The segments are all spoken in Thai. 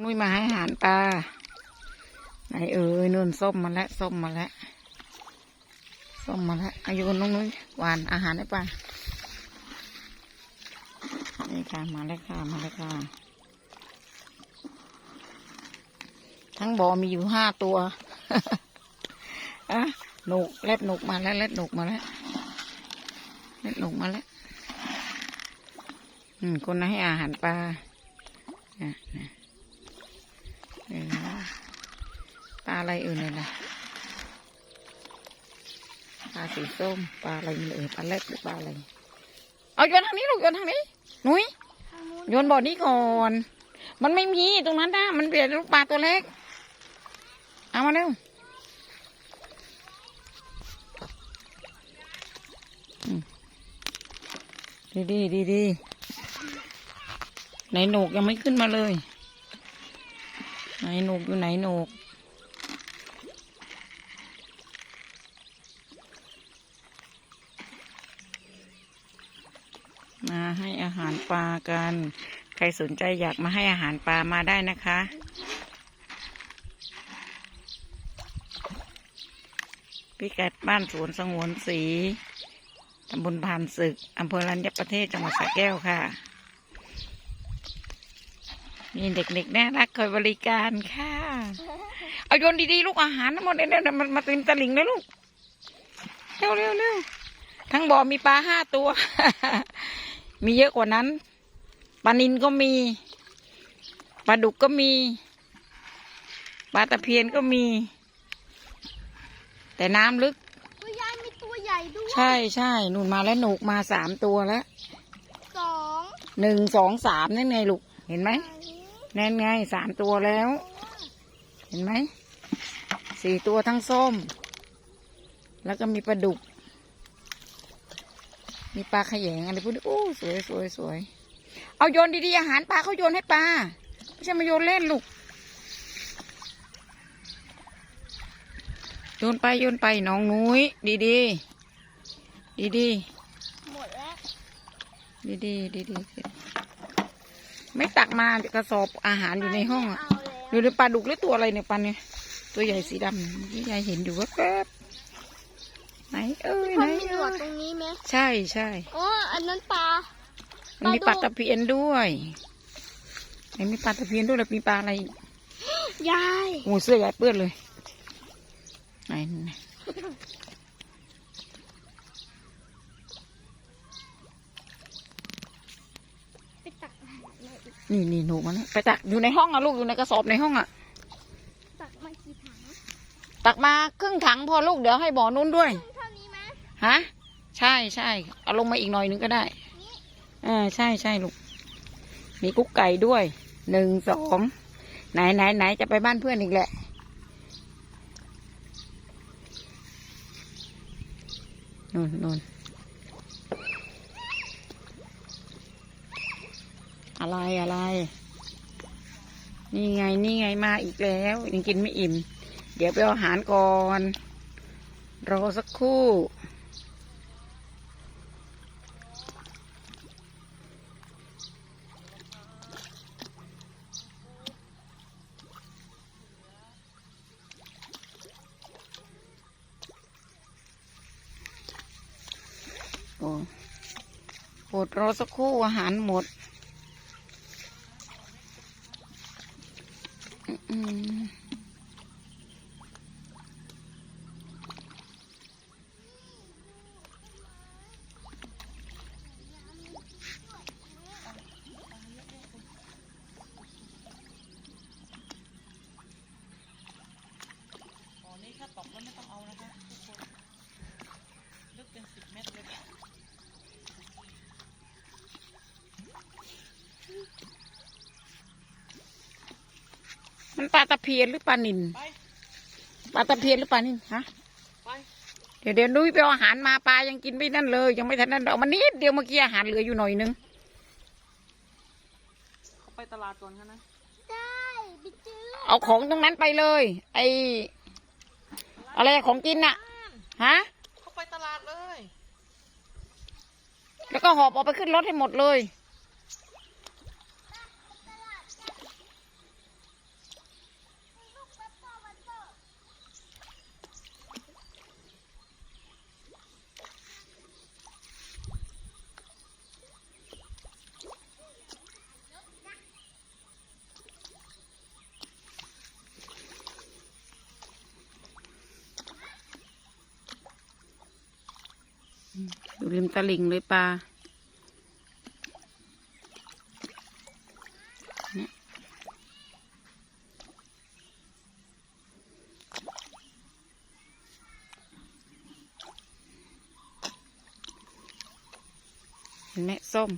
นุ้ยมาให้อาหารปลาไหนเอ่ยนู่นส้มมาแล้วส้มมาแล้วส้มมาแล้วอายุน้องนุ้ยหวานอาหารให้ปลานี่ค่ะมาแล้วค่ะมาแล้วค่ะ ทั้งบ่อมีอยู่ห้าตัวอะหนุกเล็ดหนุกมาแล้วเล็ดหนุกมาแล้วเล็ดหนุกมาแล้วอืมคนให้อาหารปลาอะ นะเออปลาอะไรอื่นเลยนะปลาสีส้มปลาอะไรเอ่ยปลาเล็กหรือปลาอะไรเอาโยนทางนี้ลูกโยนทางนี้หนุ้ยโยนบ่อนี้ก่อน มันไม่มีตรงนั้นนะมันเปลี่ยนลูกปลาตัวเล็ก เอามาเร็วดีดีดีดีไหนหนูกยังไม่ขึ้นมาเลย ไหนหนูกอยู่ไหนหนูกมาให้อาหารปลากัน ใครสนใจอยากมาให้อาหารปลามาได้นะคะ พิกัดบ้านสวนสงวนสีตำบลพานศึกอำเภอรัญญประเทศจังหวัดสระแก้วค่ะ นี่เด็กๆน่ารักคอยบริการค่ะ เอาโยนดีๆลูกอาหารทั้งหมดเนี่ยเนี่ยมันมาเต็มตะหลิงเลยลูก เร็วเร็วเร็วทั้งบ่อมีปลาห้าตัว มีเยอะกว่านั้น ปลานินก็มี ปลาดุกก็มี ปลาตะเพียนก็มี แต่น้ำลึกตัวยายมีตัวใหญ่ด้วยใช่ใช่หนุนมาแล้วหนูกมาสามตัวแล้ว สองหนึ่งสองสามนั่นไงลูก เห็นไหมนั่น ไงสามตัวแล้ว เห็นไหมสี่ตัวทั้งส้ม แล้วก็มีปลาดุก มีปลาขยงอะไรพวกนี้โอ้สวยสวยสวยเอาโยนดีๆอาหารปลาเขาโยนให้ปลาไม่ใช่มาโยนเล่นลูกโยนไปโยนไปน้องนุ้ยดีดีดีดีหมดแล้วดีดีดีดีๆ ไม่ตักมาเดี๋ยวกระสอบอาหารอยู่ในห้องอะเอาแล้วดูดิปลาดุกหรือตัวอะไรเนี่ยปลาเนี่ยตัวใหญ่สีดำเมื่อกี้ยายเห็นอยู่ว่าแป๊บไหนเอ้ยไหนมันมีหนเอ้วดยตรงนี้ไหมใช่ใช่อ๋ออันนั้นปลามันมีปปลาลาดุกตะเพียนด้วยไหนมีปลาตะเพียนด้วยแล้วมีปลาอะไรอีกยายโอ้เสื้อยายเปื้อนเลยไหนไหน ไปตักมาเลย นี่นี่หนูมันไปตักอยู่ในห้องอะลูกอยู่ในกระสอบในห้องอะตักมากี่ถังตักมาครึ่งถังพอลูกเดี๋ยวให้บ่อนู้นด้วยเท่านี้ไหมฮะใช่ใช่เอาลงมาอีกหน่อยนึงก็ได้เออใช่ใช่ลูก มีกุ๊กไก่ด้วยหนึ่งสองไหนไหนไหนจะไปบ้านเพื่อนอีกแหละนู่นนู่น อะไรอะไร นี่ไงนี่ไงมาอีกแล้วยังกินไม่อิ่ม เดี๋ยวไปเอาอาหารก่อนรอสักครู่ โอ้โปรดรอสักครู่อาหารหมด อืมอ๋อ นี่ถ้าตกแล้วไม่ต้องเอานะคะ ปลาตะเพียนหรือปลานินปลาตะเพียนหรือปลานินฮะเดี๋ยวเดี๋ยวนุ้ยไปเอาอาหารมาปลายังกินไม่นั่นเลย ยังไม่ทันนั่นเอามานิดเดียวเมื่อกี้อาหารเหลืออยู่หน่อยนึงเขาไปตลาดก่อนคะนะได้ไปจื้อเอาของตรงนั้นไปเลย ไออะไรของกินน่ะฮะเขาไปตลาดเลย แล้วก็หอบเอาไปขึ้นรถให้หมดเลย อยู่ริมตลิ่งเลยปลาเนี่ยเห็นไหมส้ม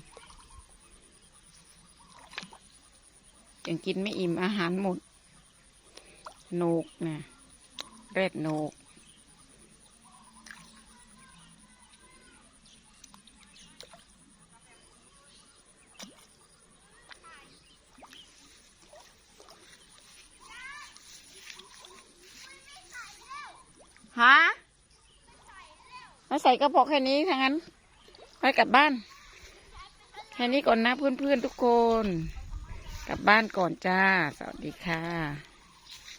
ยังกินไม่อิ่มอาหารหมดโหนกนะเรดโหนก ฮะ แล้วใส่กระเพาะแค่นี้ทั้งนั้นไปกลับบ้าน แค่นี้ก่อนนะเพื่อนๆทุกคน กลับบ้านก่อนจ้า สวัสดีค่ะ